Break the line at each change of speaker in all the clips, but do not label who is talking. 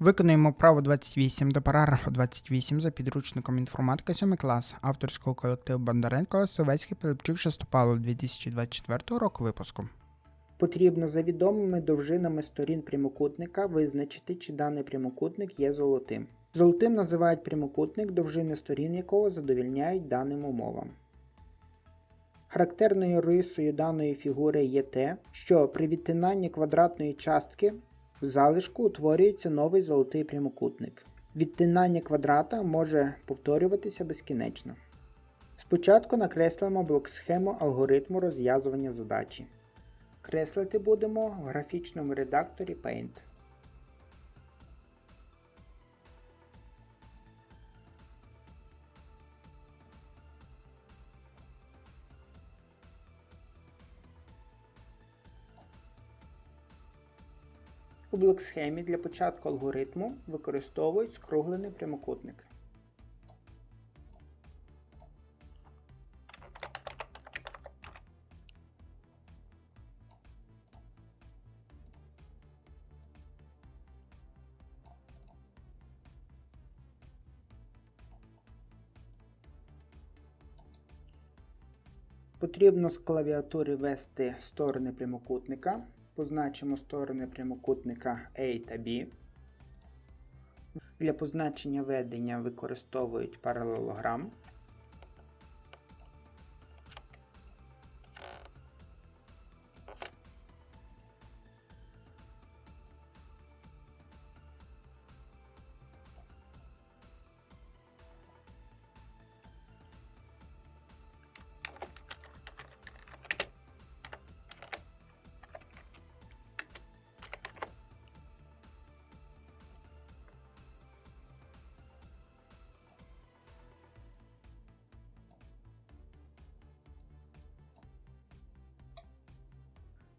Виконуємо право 28 до параграфу 28 за підручником інформатика 7 клас авторського колективу Бондаренко Совецький Пилипчук Шестопало 2024 року випуску.
Потрібно за відомими довжинами сторін прямокутника визначити, чи даний прямокутник є золотим. Золотим називають прямокутник, довжини сторін якого задовільняють даним умовам. Характерною рисою даної фігури є те, що при відтинанні квадратної частки в залишку утворюється новий золотий прямокутник. Відтинання квадрата може повторюватися безкінечно. Спочатку накреслимо блок-схему алгоритму розв'язування задачі. Креслити будемо в графічному редакторі Paint. У блок-схемі для початку алгоритму використовують скруглений прямокутник. Потрібно з клавіатури ввести сторони прямокутника. Позначимо сторони прямокутника A та B. Для позначення ведення використовують паралелограм.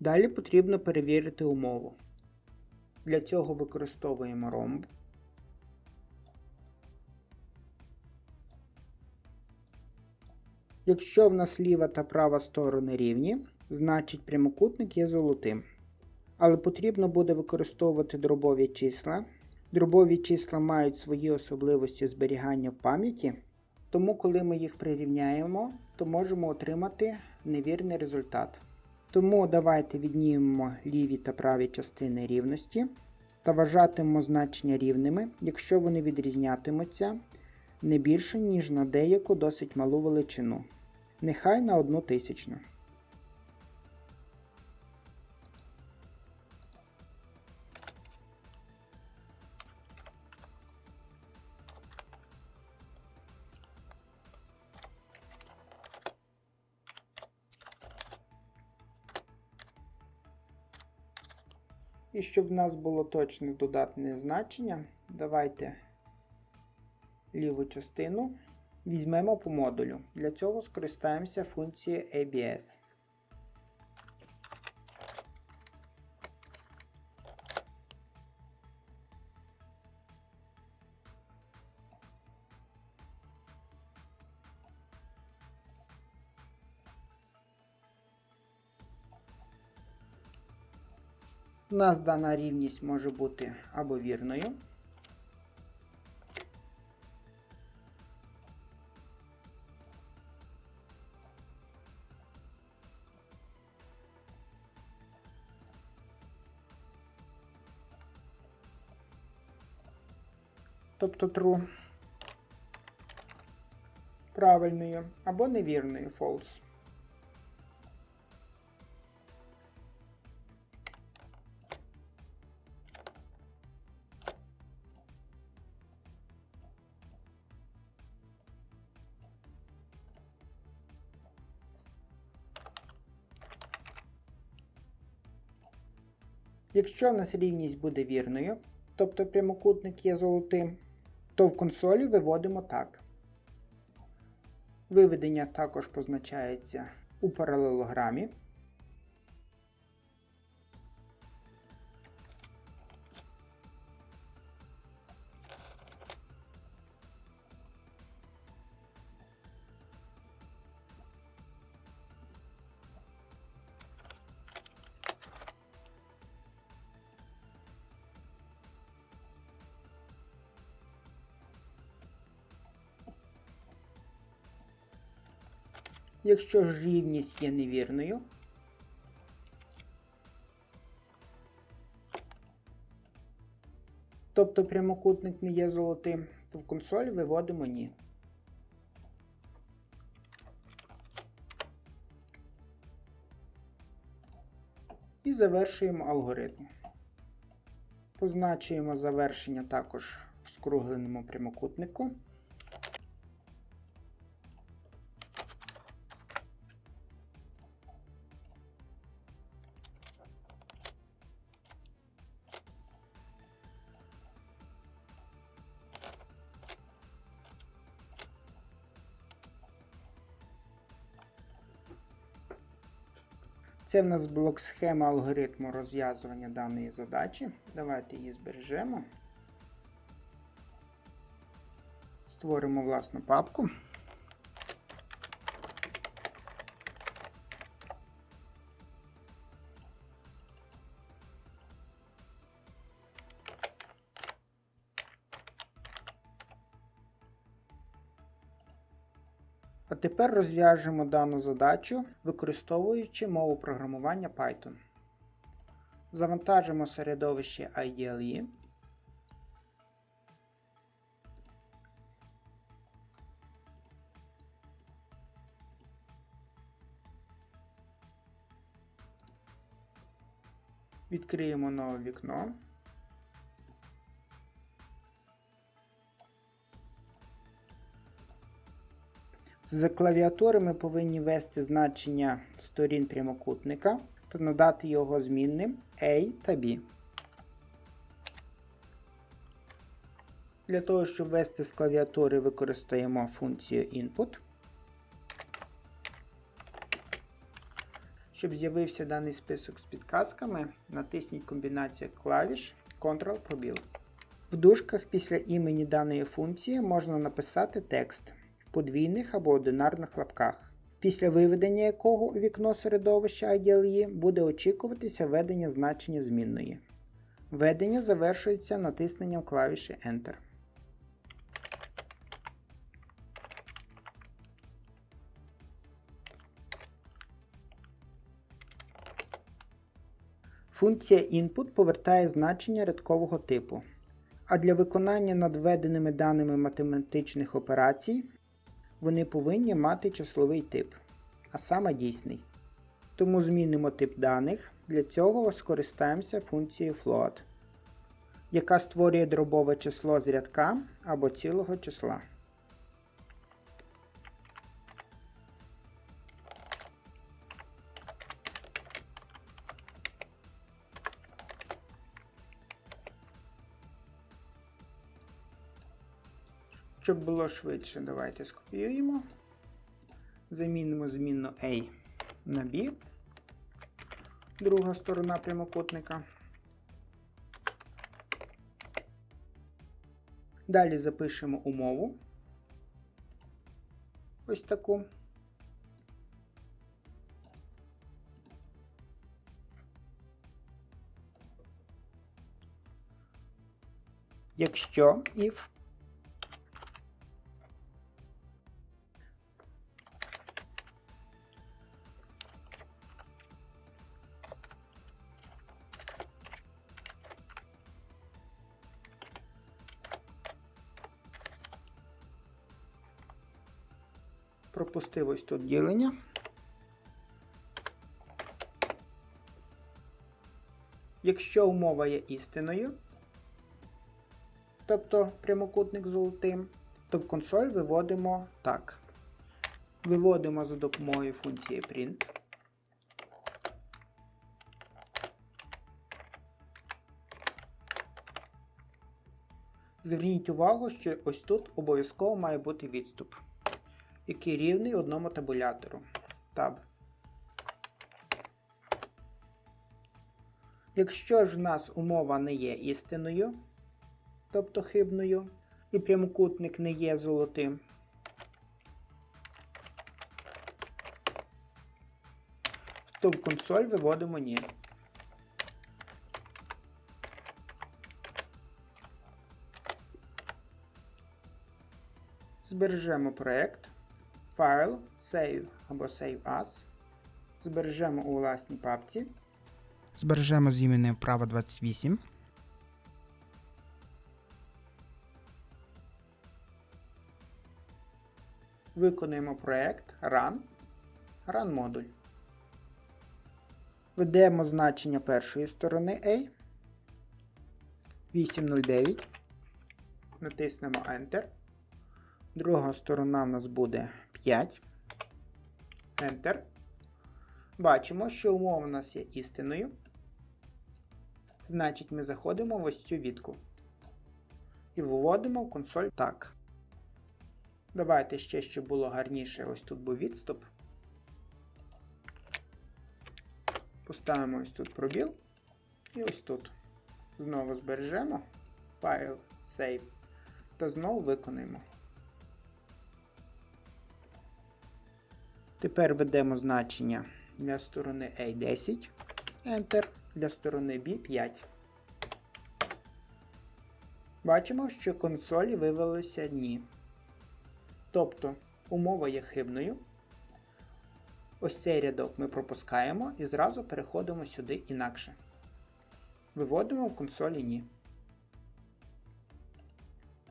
Далі потрібно перевірити умову. Для цього використовуємо ромб. Якщо в нас ліва та права сторони рівні, значить прямокутник є золотим. Але потрібно буде використовувати дробові числа. Дробові числа мають свої особливості зберігання в пам'яті, тому коли ми їх прирівняємо, то можемо отримати невірний результат. Тому давайте віднімемо ліві та праві частини рівності та вважатимемо значення рівними, якщо вони відрізнятимуться не більше, ніж на деяку досить малу величину. Нехай на одну тисячну. І щоб в нас було точне додатне значення, давайте ліву частину візьмемо по модулю. Для цього скористаємося функцією ABS. У нас дана рівність може бути або вірною, тобто true, правильною, або невірною false. Якщо в нас рівність буде вірною, тобто прямокутник є золотим, то в консолі виводимо так. Виведення також позначається у паралелограмі. Якщо ж рівність є невірною, тобто прямокутник не є золотим, то в консоль виводимо ні. І завершуємо алгоритм. Позначуємо завершення також в скругленому прямокутнику. Це в нас блок схема алгоритму розв'язування даної задачі. Давайте її збережемо. Створимо власну папку. Тепер розв'яжемо дану задачу, використовуючи мову програмування Python. Завантажимо середовище IDLE. Відкриємо нове вікно. З клавіатури ми повинні ввести значення сторін прямокутника та надати його змінним A та B. Для того, щоб ввести з клавіатури, використаємо функцію input. Щоб з'явився даний список з підказками, натисніть комбінацію клавіш Ctrl-пробіл. В дужках після імені даної функції можна написати текст подвійних або одинарних лапках, після виведення якого у вікно середовища IDLE буде очікуватися введення значення змінної. Введення завершується натисненням клавіші Enter. Функція input повертає значення рядкового типу. А для виконання над введеними даними математичних операцій вони повинні мати числовий тип, а саме дійсний. Тому змінимо тип даних. Для цього скористаємося функцією float, яка створює дробове число з рядка або цілого числа. Щоб було швидше, давайте скопіюємо. Замінимо змінну A на B. Друга сторона прямокутника. Далі запишемо умову. Ось таку. Якщо if пропустив ось тут ділення. Якщо умова є істиною, тобто прямокутник золотим, то в консоль виводимо так. Виводимо за допомогою функції print. Зверніть увагу, що ось тут обов'язково має бути відступ який рівний одному табулятору. Таб. Якщо ж в нас умова не є істиною, тобто хибною, і прямокутник не є золотим, то в консоль виводимо ні. Збережемо проект. File, Save або Save As. Збережемо у власній папці.
Збережемо зміни вправо 28.
Виконуємо проект Run. Run модуль. Введемо значення першої сторони A. 809. Натиснемо Enter. Друга сторона в нас буде 5. Enter. Бачимо, що умова у нас є істинною. Значить, ми заходимо в ось цю відку. І виводимо в консоль так. Давайте ще, щоб було гарніше, ось тут був відступ. Поставимо ось тут пробіл. І ось тут. Знову збережемо файл Save. Та знову виконаємо. Тепер введемо значення для сторони A 10. Enter. Для сторони B 5. Бачимо, що консолі вивелися дні. Тобто умова є хибною. Ось цей рядок ми пропускаємо і зразу переходимо сюди інакше. Виводимо в консолі ні.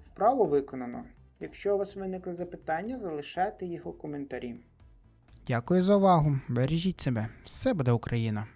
Вправо виконано. Якщо у вас виникли запитання, залишайте їх у коментарі.
Дякую за увагу. Бережіть себе. Все буде Україна.